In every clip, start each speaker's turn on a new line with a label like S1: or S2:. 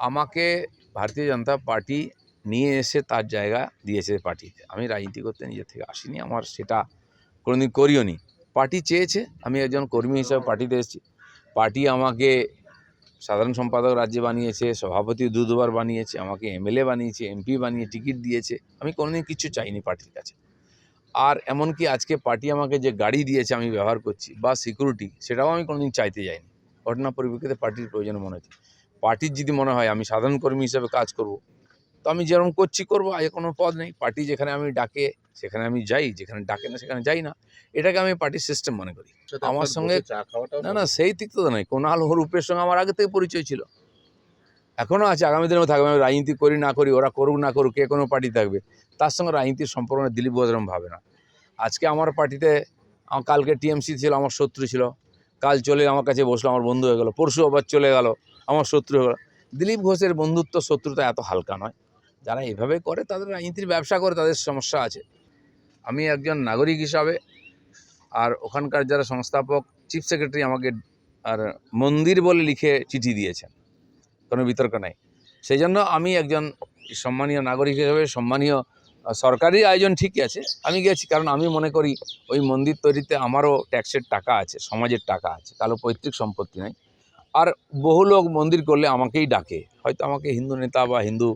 S1: আমাকে ভারতীয় জনতা পার্টি নিয়ে এসে তার জায়গা দিয়েছে পার্টিতে। আমি রাজনীতি করতে নিজের থেকে আসিনি, আমার সেটা কোনোদিন করিও নি। পার্টি চেয়েছে, আমি একজন কর্মী হিসাবে পার্টিতে এসেছি। পার্টি আমাকে সাধারণ সম্পাদক রাজ্যে বানিয়েছে, সভাপতি দু দুবার বানিয়েছে, আমাকে এমএলএ বানিয়েছে, এমপি বানিয়ে টিকিট দিয়েছে। আমি কোনোদিন কিছু চাইনি পার্টির কাছে। আর এমনকি আজকে পার্টি আমাকে যে গাড়ি দিয়েছে আমি ব্যবহার করছি বা সিকিউরিটি সেটাও আমি কোনোদিন চাইতে যাইনি। ঘটনা পরিপ্রেক্ষিতে পার্টির প্রয়োজন মনে হচ্ছে। পার্টির যদি মনে হয় আমি সাধারণ কর্মী হিসাবে কাজ করব তো আমি যেরকম করছি করব আগে কোনো পদ নেই। পার্টি যেখানে আমি ডাকে সেখানে আমি যাই যেখানে ডাকে না সেখানে যাই না। এটাকে আমি পার্টির সিস্টেম মনে করি। আমার সঙ্গে- না না সেই দিক তো নয়। কোনাল হরুপের সঙ্গে আমার আগে থেকে পরিচয় ছিল। এখনও আছে আগামী দিনেও থাকবে। আমি রাজনীতি করি না করি ওরা করুক না করুক কে কোনো পার্টি থাকবে। তার সঙ্গে রাজনীতির সম্পর্ক দিলীপ বজরম ভাবে না। আজকে আমার পার্টিতে কালকে টিএমসি ছিল আমার শত্রু ছিল। কাল চলে আমার কাছে বসল আমার বন্ধু হয়ে গেল। পরশু আবার চলে গেল। আমার শত্রু হয়ে গেল। দিলীপ ঘোষের বন্ধুত্ব শত্রুতা এত হালকা নয়। যারা এভাবে করে, তাদের রাজনীতির ব্যবসা করে তাদের সমস্যা আছে। আমি একজন নাগরিক হিসাবে, আর ওখানকার যারা সংস্থাপক চিফ সেক্রেটারি আমাকে আর মন্দির বলে লিখে চিঠি দিয়েছেন। কোনো বিতর্ক নাই। সেই জন্য আমি একজন সম্মানীয় নাগরিক হিসেবে, সম্মানীয় সরকারি আয়োজন ঠিকই আছে। আমি গেছি, কারণ আমি মনে করি ওই মন্দির তৈরিতে আমারও ট্যাক্সের টাকা আছে, সমাজের টাকা আছে। কারও পৈতৃক সম্পত্তি নাই। আর বহু লোক মন্দির করলে আমাকেই ডাকে। হয়তো আমাকে হিন্দু নেতা বা হিন্দু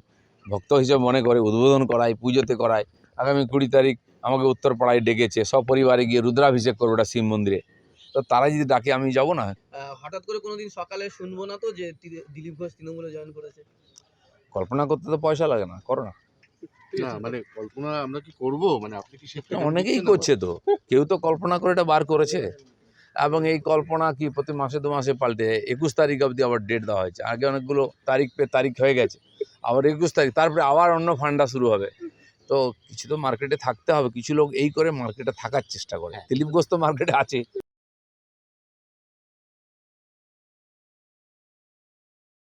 S1: ভক্ত হিসেবে মনে করে উদ্বোধন করায় পুজোতে করায়। আগামী কুড়ি তারিখ আমাকে উত্তরপাড়ায় ডেকেছে সপরিবারে গিয়ে রুদ্রাভিষেক করব ওটা শিব মন্দিরে। তো তারা যদি ডাকে আমি যাব না?
S2: হঠাৎ করে কোনোদিন সকালে শুনব না তো যে দিলীপ ঘোষ তৃণমূলে জয়েন করেছে।
S1: কল্পনা করতে তো পয়সা লাগে না করো না।
S3: না মানে কল্পনা আমরা কি করব? মানে আপনি কি
S1: অনেকেই করছে তো। কেউ তো কল্পনা করে এটা বার করেছে। এবং এই কল্পনা কি প্রতি মাসে দু মাসে পাল্টে যায়? একুশ তারিখ অবধি আবার ডেট দেওয়া হয়েছে। আগে অনেকগুলো তারিখ পে তারিখ হয়ে গেছে। আবার একুশ তারিখ তারপরে আবার অন্য ফান্ডা শুরু হবে। তো কিছু তো মার্কেটে থাকতে হবে। কিছু লোক এই করে মার্কেটে থাকার চেষ্টা করে। দিলীপ ঘোষ তো মার্কেটে আছে।